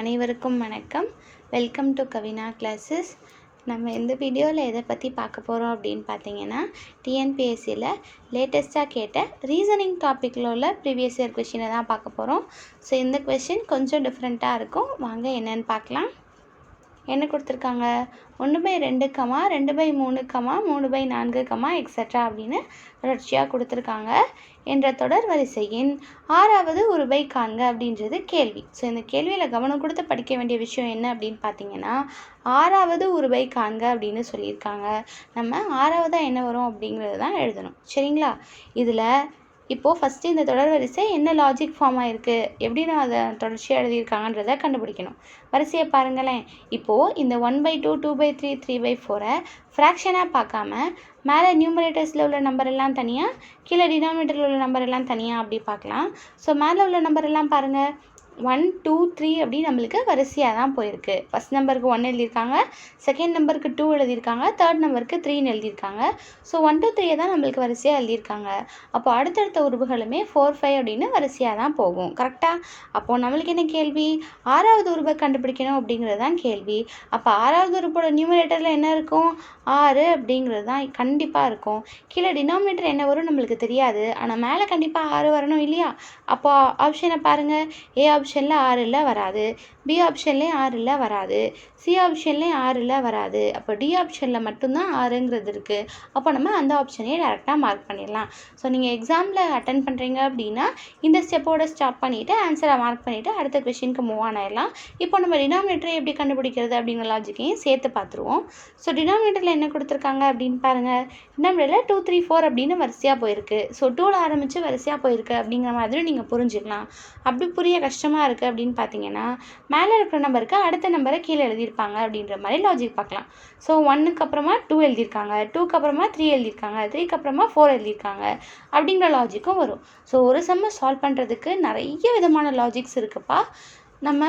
அனைவருக்கும் வணக்கம். Welcome to Kavina classes நம்ம இந்த வீடியோவில் எதை பற்றி பார்க்க போகிறோம் அப்படின்னு பார்த்தீங்கன்னா டிஎன்பிஎஸ்சியில் லேட்டஸ்ட்டாக கேட்ட ரீசனிங் டாப்பிக்கில் உள்ள ப்ரீவியஸ் இயர் கொஷினை தான் பார்க்க போகிறோம் ஸோ இந்த கொஷின் கொஞ்சம் டிஃப்ரெண்ட்டாக இருக்கும். வாங்க என்னென்னு பார்க்கலாம். என்ன கொடுத்துருக்காங்க? ஒன்று பை ரெண்டு கமா ரெண்டு பை மூணு கமா மூணு பை நான்கு கமா எக்ஸட்ரா அப்படின்னு தொடர்ச்சியாக கொடுத்துருக்காங்க. என்ற தொடர் வரிசையின் ஆறாவது ஒரு பை காண்க அப்படின்றது கேள்வி. ஸோ இந்த கேள்வியில் கவனம் கொடுத்து படிக்க வேண்டிய விஷயம் என்ன அப்படின்னு பார்த்தீங்கன்னா ஆறாவது ஒரு பை காண்க அப்படின்னு சொல்லியிருக்காங்க. நம்ம ஆறாவதாக என்ன வரும் அப்படிங்கிறது தான் எழுதணும். சரிங்களா? இதில் இப்போது ஃபஸ்ட்டு இந்த தொடர் வரிசை என்ன லாஜிக் ஃபார்ம் ஆகிருக்கு எப்படி நான் அதை தொடர்ச்சியாக எழுதியிருக்காங்கன்றதை கண்டுபிடிக்கணும். வரிசையை பாருங்களேன். இப்போது இந்த one by two two by three three by ஃபோரை ஃப்ராக்ஷனாக பார்க்காம மேலே நியூமரேட்டர்ஸில் உள்ள நம்பர் எல்லாம் தனியாக கீழே டினாமினேட்டரில் உள்ள நம்பர் எல்லாம் தனியாக அப்படி பார்க்கலாம். ஸோ மேலே உள்ள நம்பர் எல்லாம் பாருங்கள் ஒன் டூ த்ரீ அப்படி நம்மளுக்கு வரிசையாக தான் போயிருக்கு. ஃபஸ்ட் நம்பருக்கு ஒன் எழுதியிருக்காங்க. செகண்ட் நம்பருக்கு டூ எழுதியிருக்காங்க. தேர்ட் நம்பருக்கு த்ரீன்னு எழுதியிருக்காங்க. ஸோ ஒன் டூ த்ரீயை தான் நம்மளுக்கு வரிசையாக எழுதியிருக்காங்க. அப்போ அடுத்தடுத்த உருவுகளுமே ஃபோர் ஃபைவ் அப்படின்னு வரிசையாக தான் போகும். கரெக்டாக அப்போது நம்மளுக்கு என்ன கேள்வி? ஆறாவது உருவை கண்டுபிடிக்கணும் அப்படிங்கிறது தான் கேள்வி. அப்போ ஆறாவது உருவோட நியூமரேட்டரில் என்ன இருக்கும்? ஆறு அப்படிங்கிறது தான் கண்டிப்பாக இருக்கும். கீழே டினாமினேட்டர் என்ன வரும்? நம்மளுக்கு தெரியாது. ஆனால் மேலே கண்டிப்பாக ஆறு வரணும் இல்லையா? அப்போ ஆப்ஷனை பாருங்கள் ஏ ஆப்ஷனில் ஆறில் வராது. பி ஆப்ஷன்லேயும் ஆறில் வராது. சி ஆப்ஷன்லேயும் ஆறு இல்லை வராது. அப்போ டி ஆப்ஷனில் மட்டும்தான் ஆறுங்கிறது இருக்குது அப்போ நம்ம அந்த ஆப்ஷனையே டேரெக்டாக மார்க் பண்ணிடலாம். ஸோ நீங்கள் எக்ஸாமில் அட்டன் பண்ணுறீங்க அப்படின்னா இந்த ஸ்டெப்போட ஸ்டாப் பண்ணிவிட்டு ஆன்சரை மார்க் பண்ணிவிட்டு அடுத்த கொஷினுக்கு மூவ் ஆனாயிடலாம் இப்போ நம்ம டினாமினேட்டரை எப்படி கண்டுபிடிக்கிறது அப்படிங்கிற லாஜிக்கையும் சேர்த்து பார்த்துருவோம். ஸோ டினாமினேட்டரில் என்ன கொடுத்துருக்காங்க அப்படின்னு பாருங்கள் டினாமினேட்டரில் டூ த்ரீ ஃபோர் அப்படின்னு வரிசையாக போயிருக்கு. ஸோ டூவில் ஆரம்பித்து வரிசையாக போயிருக்கு அப்படிங்கிற மாதிரி நீங்கள் புரிஞ்சுக்கலாம். அப்படி புரிய கஷ்டமாக இருக்குது அப்படின்னு பார்த்தீங்கன்னா மேலே இருக்கிற நம்பருக்கு அடுத்த நம்பரை கீழே எழுதியிருப்பாங்க அப்படின்ற மாதிரி லாஜிக் பார்க்கலாம். ஸோ ஒன்னுக்கு அப்புறமா டூ எழுதியிருக்காங்க. டூக்கு அப்புறமா த்ரீ எழுதியிருக்காங்க. த்ரீக்கு அப்புறமா ஃபோர் எழுதியிருக்காங்க அப்படிங்கிற லாஜிக்கும் வரும். ஸோ ஒரு செம்ம சால்வ் பண்ணுறதுக்கு நிறைய விதமான லாஜிக்ஸ் இருக்குப்பா. நம்ம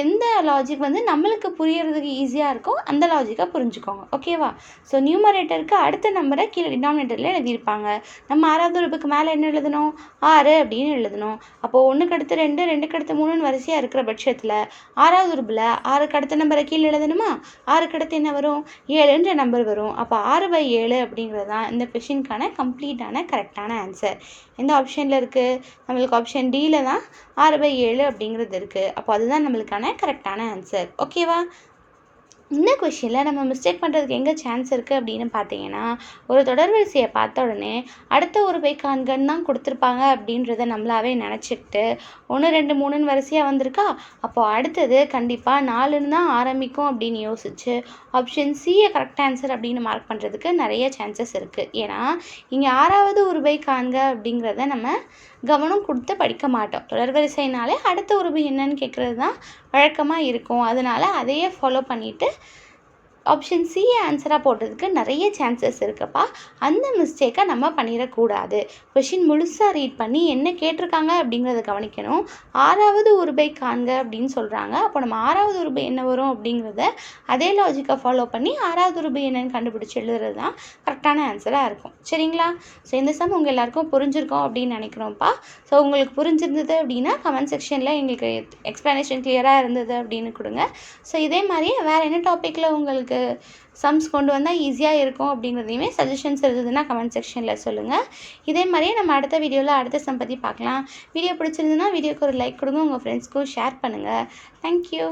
எந்த லாஜிக் வந்து நம்மளுக்கு புரியறதுக்கு ஈஸியாக இருக்கோ அந்த லாஜிக்காக புரிஞ்சுக்கோங்க. ஓகேவா ஸோ நியூமரேட்டருக்கு அடுத்த நம்பரை கீழே டினாமினேட்டரில் எழுதியிருப்பாங்க. நம்ம ஆறாவது உறுப்புக்கு மேலே என்ன எழுதணும்? ஆறு அப்படின்னு எழுதணும். அப்போது ஒன்றுக்கு அடுத்து ரெண்டு ரெண்டுக்கு அடுத்து மூணுன்னு வரிசையாக இருக்கிற பட்சத்தில் ஆறாவது உறுப்பில் ஆறுக்கு அடுத்த நம்பரை கீழே எழுதணுமா? ஆறுக்கு அடுத்து என்ன வரும்? ஏழுன்ற நம்பர் வரும். அப்போ ஆறு பை ஏழு அப்படிங்கிறது தான் இந்த கொஷினுக்கான கம்ப்ளீட்டான கரெக்டான ஆன்சர் எந்த ஆப்ஷனில் இருக்குது நம்மளுக்கு ஆப்ஷன் டியில் தான் ஆறு பை ஏழு அப்படிங்கிறது இருக்குது அப்போ அதுதான் நம்மளுக்கான கரெக்டான ஆன்சர் ஓகேவா இந்த கொஷினில் நம்ம மிஸ்டேக் பண்ணுறதுக்கு எங்கே சான்ஸ் இருக்குது அப்படின்னு பார்த்தீங்கன்னா ஒரு தொடர் வரிசையை பார்த்த உடனே அடுத்த ஒரு பை காண்கன்னு தான் கொடுத்துருப்பாங்க அப்படின்றத நம்மளாவே நினச்சிக்கிட்டு ஒன்று ரெண்டு மூணுன்னு வரிசையாக வந்திருக்கா? அப்போது அடுத்தது கண்டிப்பாக நாலுன்னு தான் ஆரம்பிக்கும் அப்படின்னு யோசிச்சு ஆப்ஷன் சியை கரெக்ட் ஆன்சர் அப்படின்னு மார்க் பண்ணுறதுக்கு நிறைய சான்சஸ் இருக்குது ஏன்னா இங்கே ஆறாவது ஒரு பை காண்க அப்படிங்கிறத நம்ம கவனம் கொடுத்து படிக்க மாட்டோம். தொடர்வரிசைனாலே அடுத்த உருபு என்னன்னு கேட்குறது தான் வழக்கமாக இருக்கும். அதனால் அதையே ஃபாலோ பண்ணிவிட்டு ஆப்ஷன் சியை ஆன்சராக போட்டதுக்கு நிறைய சான்சஸ் இருக்குப்பா. அந்த மிஸ்டேக்கை நம்ம பண்ணிடக்கூடாது. கொஷின் முழுசாக ரீட் பண்ணி என்ன கேட்டிருக்காங்க அப்படிங்கிறத கவனிக்கணும். ஆறாவது உருபை காண்க அப்படின்னு சொல்கிறாங்க அப்போ நம்ம ஆறாவது உருபை என்ன வரும் அப்படிங்கிறத அதே லாஜிக்கை ஃபாலோ பண்ணி ஆறாவது உருபை என்னன்னு கண்டுபிடிச்சி எழுதுறது தான் கரெக்டான ஆன்சராக இருக்கும். சரிங்களா? ஸோ இந்த சம் உங்கள் எல்லாருக்கும் புரிஞ்சிருக்கோம் அப்படின்னு நினைக்கிறோம்ப்பா. ஸோ உங்களுக்கு புரிஞ்சிருந்தது அப்படின்னா கமெண்ட் செக்ஷனில் எங்களுக்கு எக்ஸ்ப்ளனேஷன் கிளியராக இருந்தது அப்படின்னு கொடுங்க. ஸோ இதே மாதிரி வேறு என்ன டாப்பிக்கில் உங்களுக்கு உங்களுக்கு சம்ஸ் கொண்டு வந்தால் ஈஸியாக இருக்கும் அப்படிங்கிறதையுமே சஜஷன்ஸ் இருந்ததுன்னா கமெண்ட் செக்ஷனில் சொல்லுங்கள் இதே மாதிரியே நம்ம அடுத்த வீடியோவில் அடுத்த சம் பற்றி பார்க்கலாம். வீடியோ பிடிச்சிருந்ததுன்னா வீடியோக்கு ஒரு லைக் கொடுங்க உங்கள் ஃப்ரெண்ட்ஸ்க்கும் ஷேர் பண்ணுங்கள் தேங்க்யூ